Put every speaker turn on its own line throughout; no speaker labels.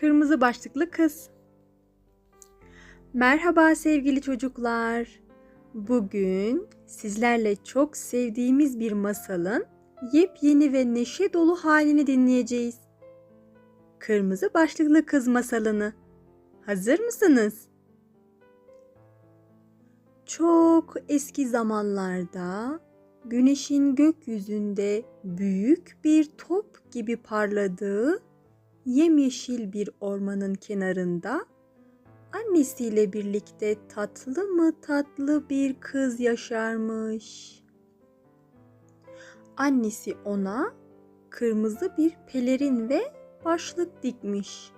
Kırmızı başlıklı kız. Merhaba sevgili çocuklar. Bugün sizlerle çok sevdiğimiz bir masalın yepyeni ve neşe dolu halini dinleyeceğiz. Kırmızı başlıklı kız masalını. Hazır mısınız? Çok eski zamanlarda güneşin gökyüzünde büyük bir top gibi parladığı yemyeşil bir ormanın kenarında annesiyle birlikte tatlı mı tatlı bir kız yaşarmış. Annesi ona kırmızı bir pelerin ve başlık dikmiş.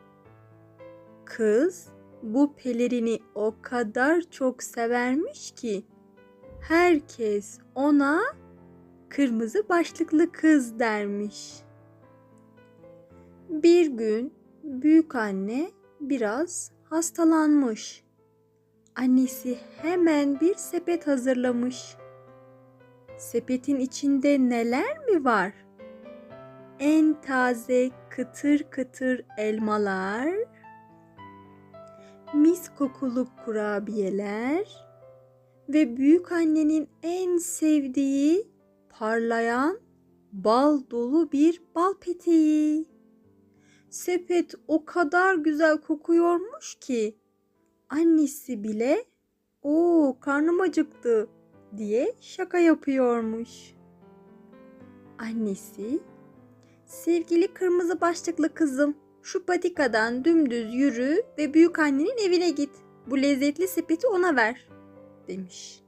Kız bu pelerini o kadar çok severmiş ki herkes ona kırmızı başlıklı kız dermiş. Bir gün büyük anne biraz hastalanmış. Annesi hemen bir sepet hazırlamış. Sepetin içinde neler mi var? En taze kıtır kıtır elmalar, mis kokulu kurabiyeler ve büyük annenin en sevdiği parlayan bal dolu bir bal peteği. Sepet o kadar güzel kokuyormuş ki annesi bile "Oo, karnım acıktı." diye şaka yapıyormuş. Annesi, "Sevgili kırmızı başlıklı kızım, şu patikadan dümdüz yürü ve büyük annenin evine git. Bu lezzetli sepeti ona ver." demiş.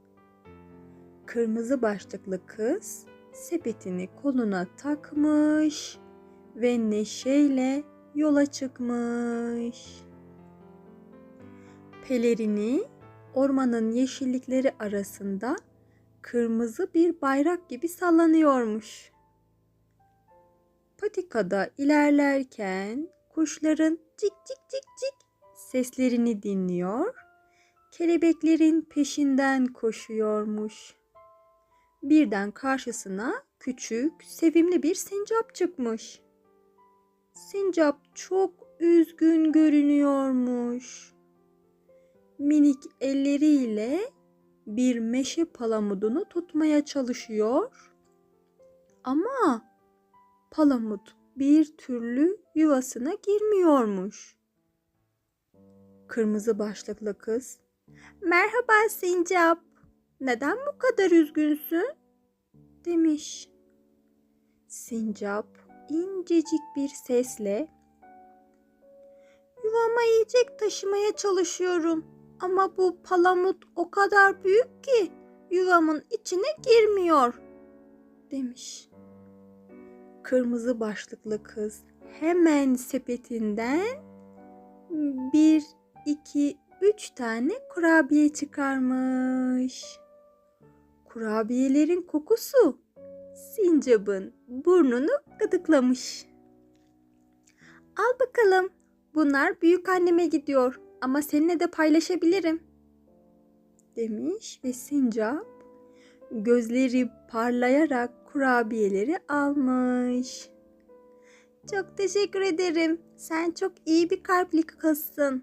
Kırmızı başlıklı kız sepetini koluna takmış ve neşeyle yola çıkmış. Pelerini ormanın yeşillikleri arasında kırmızı bir bayrak gibi sallanıyormuş. Patikada ilerlerken kuşların cik cik cik cik seslerini dinliyor, kelebeklerin peşinden koşuyormuş. Birden karşısına küçük, sevimli bir sincap çıkmış. Sincap çok üzgün görünüyormuş. Minik elleriyle bir meşe palamudunu tutmaya çalışıyor. Ama palamut bir türlü yuvasına girmiyormuş. Kırmızı başlıklı kız, "Merhaba sincap. Neden bu kadar üzgünsün?" demiş. Sincap incecik bir sesle Yuvama yiyecek taşımaya çalışıyorum ama bu palamut o kadar büyük ki yuvamın içine girmiyor demiş. Kırmızı başlıklı kız hemen sepetinden bir, iki, üç tane kurabiye çıkarmış. Kurabiyelerin kokusu sincabın burnunu gıdıklamış. Al bakalım. Bunlar büyük anneme gidiyor ama seninle de paylaşabilirim. Demiş ve sincap gözleri parlayarak kurabiyeleri almış. Çok teşekkür ederim. Sen çok iyi bir kalpli kızsın.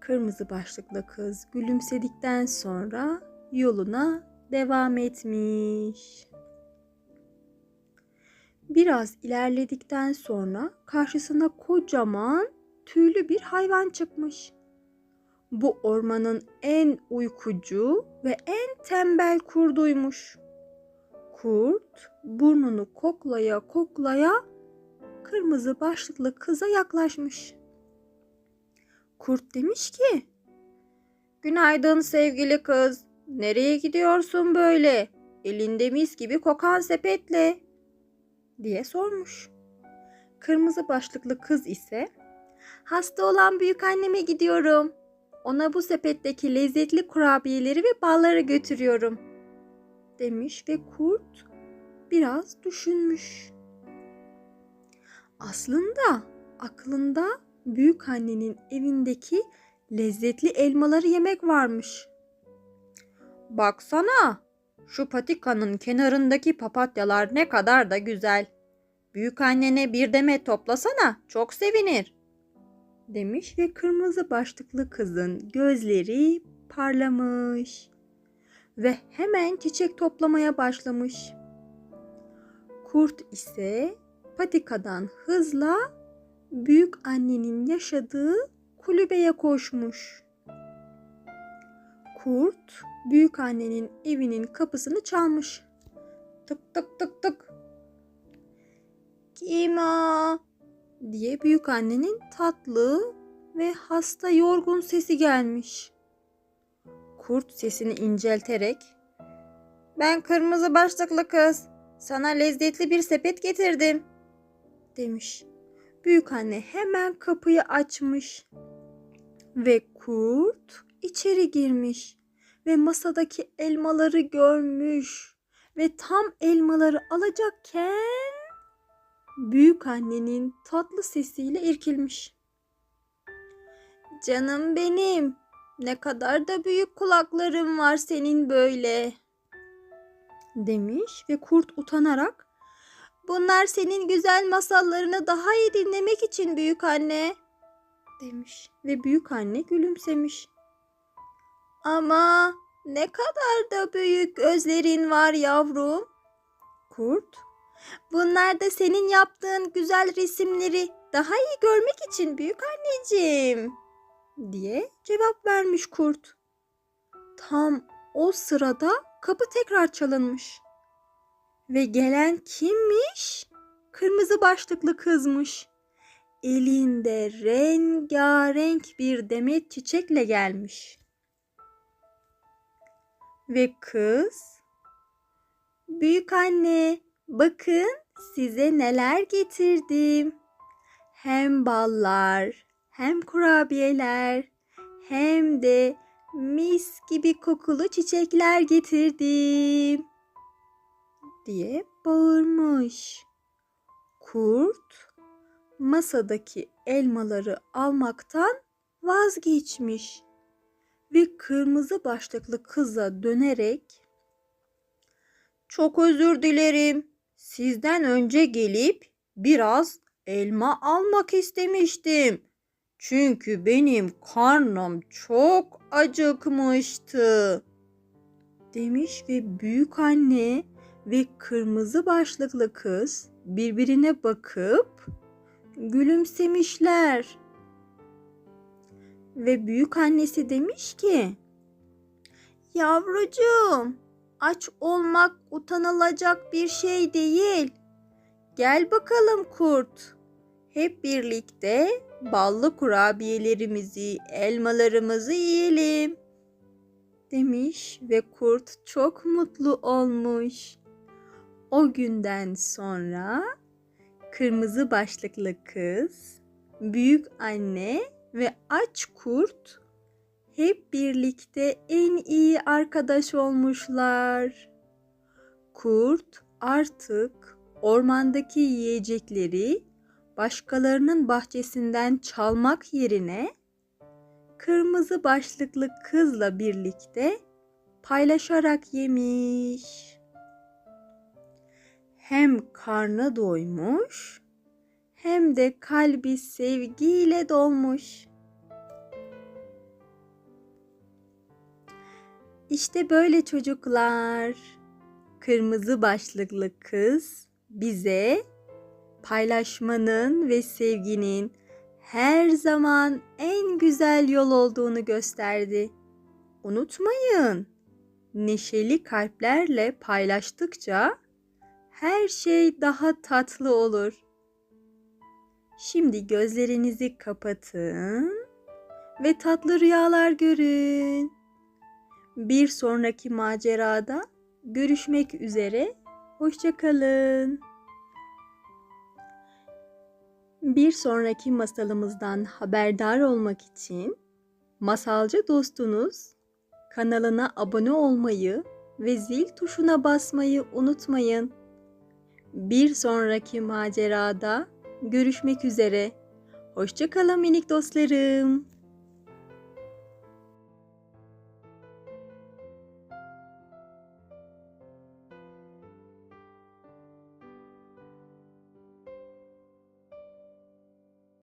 Kırmızı başlıklı kız gülümsedikten sonra yoluna devam etmiş. Biraz ilerledikten sonra karşısına kocaman tüylü bir hayvan çıkmış. Bu ormanın en uykucu ve en tembel kurduymuş. Kurt burnunu koklaya koklaya kırmızı başlıklı kıza yaklaşmış. Kurt demiş ki, Günaydın sevgili kız. Nereye gidiyorsun böyle? Elinde mis gibi kokan sepetle diye sormuş. Kırmızı başlıklı kız ise hasta olan büyük anneme gidiyorum. Ona bu sepetteki lezzetli kurabiyeleri ve balları götürüyorum demiş ve kurt biraz düşünmüş. Aslında aklında büyük annenin evindeki lezzetli elmaları yemek varmış. Baksana, şu patikanın kenarındaki papatyalar ne kadar da güzel. Büyük annene bir demet toplasana, çok sevinir demiş ve kırmızı başlıklı kızın gözleri parlamış ve hemen çiçek toplamaya başlamış. Kurt ise patikadan hızla büyük annenin yaşadığı kulübeye koşmuş. Kurt büyük annenin evinin kapısını çalmış. Tık tık tık tık. Kim o? diye büyük annenin tatlı ve hasta yorgun sesi gelmiş. Kurt sesini incelterek "Ben kırmızı başlıklı kız. Sana lezzetli bir sepet getirdim." demiş. Büyük anne hemen kapıyı açmış ve kurt içeri girmiş ve masadaki elmaları görmüş ve tam elmaları alacakken büyük annenin tatlı sesiyle irkilmiş. Canım benim, ne kadar da büyük kulakların var senin böyle. Demiş ve kurt utanarak Bunlar senin güzel masallarını daha iyi dinlemek için büyük anne demiş ve büyük anne gülümsemiş. Ama ne kadar da büyük gözlerin var yavrum. Kurt, bunlar da senin yaptığın güzel resimleri daha iyi görmek için büyük anneciğim diye cevap vermiş kurt. Tam o sırada kapı tekrar çalınmış. Ve gelen kimmiş? Kırmızı başlıklı kızmış. Elinde rengarenk bir demet çiçekle gelmiş. Ve kız, Büyük anne, bakın size neler getirdim. Hem ballar, hem kurabiyeler, hem de mis gibi kokulu çiçekler getirdim diye bağırmış. Kurt masadaki elmaları almaktan vazgeçmiş ve kırmızı başlıklı kıza dönerek "Çok özür dilerim. Sizden önce gelip biraz elma almak istemiştim. Çünkü benim karnım çok acıkmıştı." demiş ve büyük anne ve kırmızı başlıklı kız birbirine bakıp gülümsemişler. Ve büyük annesi demiş ki: "Yavrucuğum, aç olmak utanılacak bir şey değil. Gel bakalım kurt. Hep birlikte ballı kurabiyelerimizi, elmalarımızı yiyelim." demiş ve kurt çok mutlu olmuş. O günden sonra kırmızı başlıklı kız, büyük anne ve aç kurt hep birlikte en iyi arkadaş olmuşlar. Kurt artık ormandaki yiyecekleri başkalarının bahçesinden çalmak yerine kırmızı başlıklı kızla birlikte paylaşarak yemiş hem karnı doymuş hem de kalbi sevgiyle dolmuş. İşte böyle çocuklar. Kırmızı başlıklı kız bize paylaşmanın ve sevginin her zaman en güzel yol olduğunu gösterdi. Unutmayın, neşeli kalplerle paylaştıkça her şey daha tatlı olur. Şimdi gözlerinizi kapatın ve tatlı rüyalar görün. Bir sonraki macerada görüşmek üzere. Hoşçakalın. Bir sonraki masalımızdan haberdar olmak için masalcı dostunuz kanalına abone olmayı ve zil tuşuna basmayı unutmayın. Bir sonraki macerada görüşmek üzere. Hoşçakalın minik dostlarım.